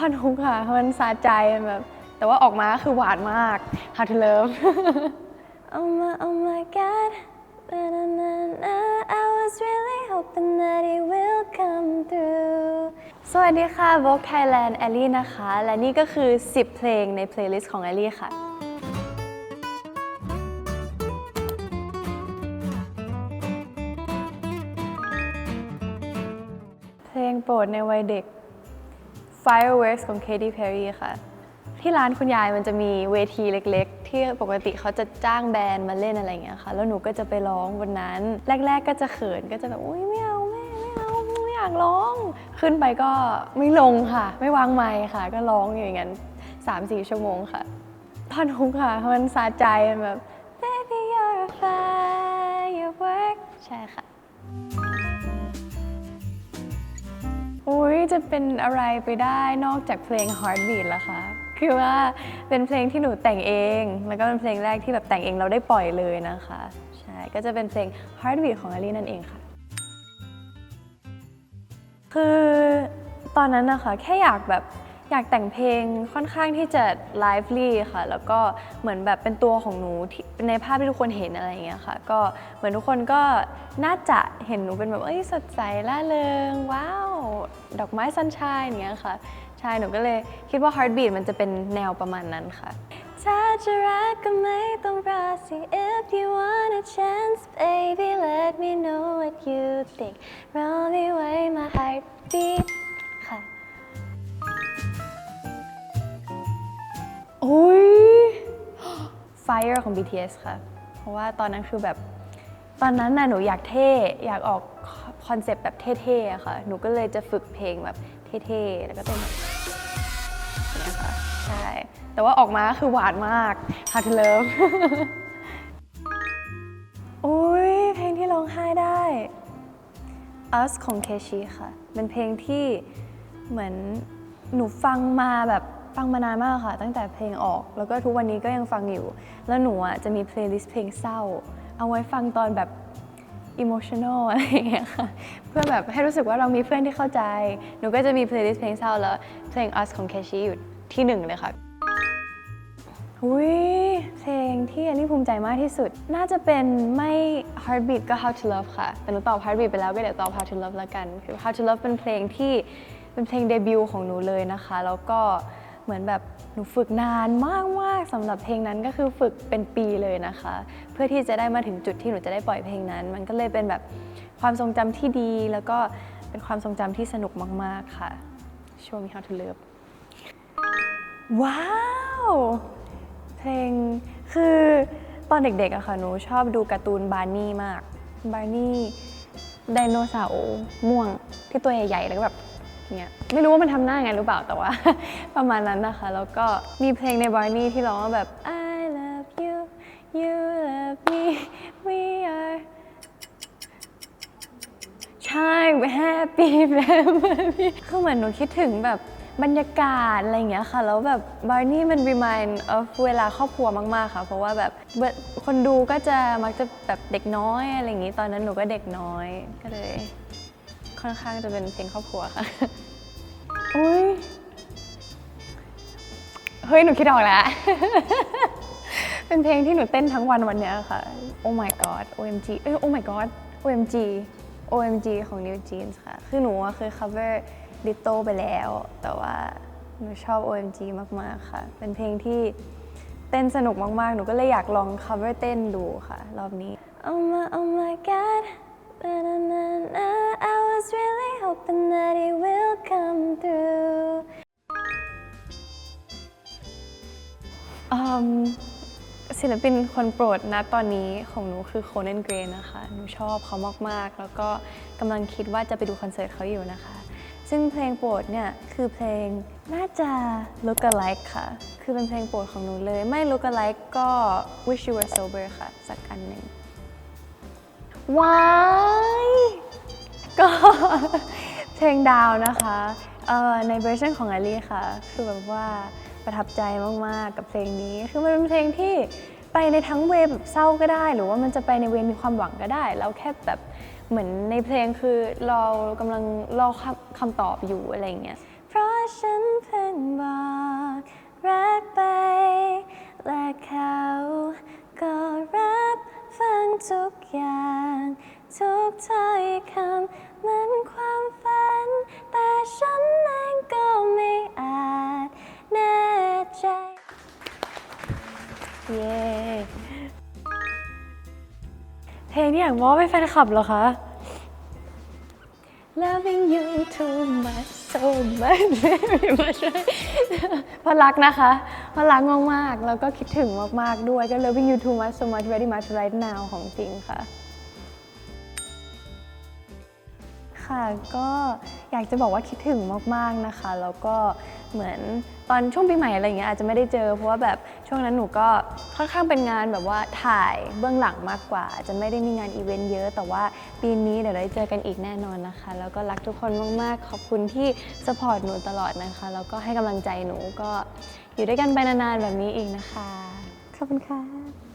ท่อนฮุกค่ะ มันสะใจแบบ แต่ว่าออกมาคือหวานมาก How to Love Oh my oh my god Na-na-na-na. I was really hoping that it will come through สวัสดีค่ะ Vogue Thailand แอลลี่นะคะ และนี่ก็คือ 10 เพลงในเพลย์ลิสต์ของแอลลี่ค่ะเพลงโปรดในวัยเด็ก Fireworks ของ Katy Perry ค่ะ ที่ร้านคุณยายมันจะมีเวทีเล็กๆ ที่ปกติเขาจะจ้างแบรนด์มาเล่นอะไรอย่างเงี้ยค่ะ แล้วหนูก็จะไปร้องบนนั้น แรก ๆ ก็จะเขินก็จะแบบอุ้ยไม่เอาแม่ไม่เอาไม่อยากร้อง ขึ้นไปก็ไม่ลงค่ะ ไม่วางไมค์ค่ะ ก็ร้องอยู่อย่างนั้น3-4ชั่วโมงค่ะท่อนฮุกค่ะมันสะใจมันแบบ baby you're a firework ใช่ค่ะ จะเป็นอะไรไปได้นอกจากเพลง Heartbeat ล่ะคะ คือว่าเป็นเพลงที่หนูแต่งเอง แล้วก็เป็นเพลงแรกที่แบบแต่งเองเราได้ปล่อยเลยนะคะ ใช่ ก็จะเป็นเพลง Heartbeat ของอลี่นั่นเองค่ะ คือตอนนั้นนะคะแค่อยากแบบ อยากแต่งเพลงค่อนข้างที่จะ lively ค่ะ แล้วก็เหมือนแบบเป็นตัวของหนูที่ในภาพที่ทุกคนเห็นอะไรอย่างเงี้ยค่ะ ก็เหมือนทุกคนก็น่าจะเห็นหนูเป็นแบบเอ้ยสดใสล่าเริง ว้าว ดอกไม้ซันชายอย่างเงี้ยค่ะ ใช่ หนูก็เลยคิดว่า heartbeat มันจะเป็นแนวประมาณนั้นค่ะถ้าจะรักก็ไม่ต้องรอสิ if you want a chance baby let me know what you think roll away my heartbeat Fire ของ BTS ค่ะ เพราะว่าตอนนั้นคือแบบ ตอนนั้นน่ะหนูอยากเท่ อยากออกคอนเซปต์แบบเท่ๆค่ะ หนูก็เลยจะฝึกเพลงแบบเท่ๆ แล้วก็เต้นแบบอย่างเงี้ยค่ะ ใช่ แต่ว่าออกมาคือหวานมาก How to Love อุ้ยเพลงที่ร้องไห้ได้ Us ของเคชีค่ะ เป็นเพลงที่เหมือนหนูฟังมาแบบ ฟังมานานมากค่ะ ตั้งแต่เพลงออก แล้วก็ทุกวันนี้ก็ยังฟังอยู่ แล้วหนูอะจะมีเพลย์ลิสต์เพลงเศร้า เอาไว้ฟังตอนแบบ emotional อะไรอย่างเงี้ยค่ะ เพื่อแบบให้รู้สึกว่าเรามีเพื่อนที่เข้าใจ หนูก็จะมีเพลย์ลิสต์เพลงเศร้าแล้วเพลง Us ของเคชีอยู่ที่หนึ่งเลยค่ะอุ้ยเพลงที่อันนี้ภูมิใจมากที่สุด น่าจะเป็นไม่ Heartbeat ก็ How to Love ค่ะ แต่หนูตอบ Heartbeat ไปแล้วก็เดี๋ยวตอบ How to Love แล้วกันคือ How to Love เป็นเพลงที่เป็นเพลงเดบิวต์ของหนูเลยนะคะ แล้วก็ เหมือนแบบหนูฝึกนานมากๆสำหรับเพลงนั้นก็คือฝึกเป็นปีเลยนะคะ เพื่อที่จะได้มาถึงจุดที่หนูจะได้ปล่อยเพลงนั้น มันก็เลยเป็นแบบความทรงจำที่ดี แล้วก็เป็นความทรงจำที่สนุกมาก ๆค่ะ Show me how to love ว้าว เพลงคือตอนเด็กๆอะค่ะหนูชอบดูการ์ตูนบาร์นี่มากบาร์นี่ไดโนเสาร์ม่วงที่ตัวใหญ่ๆ แล้วก็แบบ เนี้ยไม่รู้ว่ามันทำหน้าไงหรือเปล่าแต่ว่า ประมาณนั้นนะคะ แล้วก็มีเพลงในบาร์นี่ที่ร้องว่าแบบ I love you you love me we are ใช่ Happy Family คือเหมือนหนูคิดถึงแบบบรรยากาศอะไรอย่างเงี้ยค่ะ แล้วแบบบาร์นี่มัน remind of เวลาครอบครัวมาก ๆ ค่ะ เพราะว่าแบบคนดูก็จะมักจะแบบเด็กน้อยอะไรอย่างงี้ ตอนนั้นหนูก็เด็กน้อยก็เลย ค่อนข้างจะเป็นเพลงครอบครัวค่ะ อุ้ย เฮ้ย หนูคิดออกแล้ว เป็นเพลงที่หนูเต้นทั้งวันวันเนี้ยค่ะ Oh my god OMG เอ้ย Oh my god OMG OMG ของ New Jeans ค่ะ คือหนูเคย cover Little ไปแล้ว แต่ว่าหนูชอบ OMG มาก ๆ ค่ะ เป็นเพลงที่เต้นสนุกมาก ๆ หนูก็เลยอยากลอง cover เต้นดูค่ะ รอบนี้ Oh my oh my god Na-na-na-na. ศิลปินคนโปรดนะตอนนี้ของหนูคือโค n น n เกรนนะคะ หนูชอบเขามาก ๆ แล้วก็กำลังคิดว่าจะไปดูคอนเสิร์ตเขาอยู่นะคะ ซึ่งเพลงโปรดเนี่ย คือเพลงน่าจะ Look Alike ค่ะ คือเป็นเพลงโปรดของหนูเลย ไม่ Look Alike ก็ Wish You Were Sober ค่ะ สักอันหนึ่งว้ายก็เพลงดาวนะคะเออในเวอร์ชันของอลี่ค่ะ คือแบบว่า ประทับใจมาก ๆ กับเพลงนี้ คือมันเป็นเพลงที่ไปในทั้งเวแบบเศร้าก็ได้ หรือว่ามันจะไปในเวมีความหวังก็ได้ เราแค่แบบเหมือนในเพลงคือเรากำลังรอคำ,คำตอบอยู่อะไรเงี้ย เพราะฉันเพิ่งบอกรักไป และเขาก็รับฟังทุกอย่าง ทุกถ้อยคำ เพลงที่อยากมอบให้แฟนคลับเหรอคะ Loving you too much so much very much เพราะรักนะคะเพราะรักมากๆ แล้วก็คิดถึงมากๆด้วยก็ Loving you too much so much very much right now ของจริงค่ะ ค่ะ ก็อยากจะบอกว่าคิดถึงมากๆนะคะ แล้วก็เหมือนตอนช่วงปีใหม่อะไรอย่างเงี้ยอาจจะไม่ได้เจอ เพราะว่าแบบช่วงนั้นหนูก็ค่อนข้างเป็นงานแบบว่าถ่ายเบื้องหลังมากกว่า จะไม่ได้มีงานอีเวนต์เยอะ แต่ว่าปีนี้เดี๋ยวได้เจอกันอีกแน่นอนนะคะ แล้วก็รักทุกคนมากๆ ขอบคุณที่สปอร์ตหนูตลอดนะคะ แล้วก็ให้กำลังใจหนูก็อยู่ด้วยกันไปนานๆแบบนี้อีกนะคะ ขอบคุณค่ะ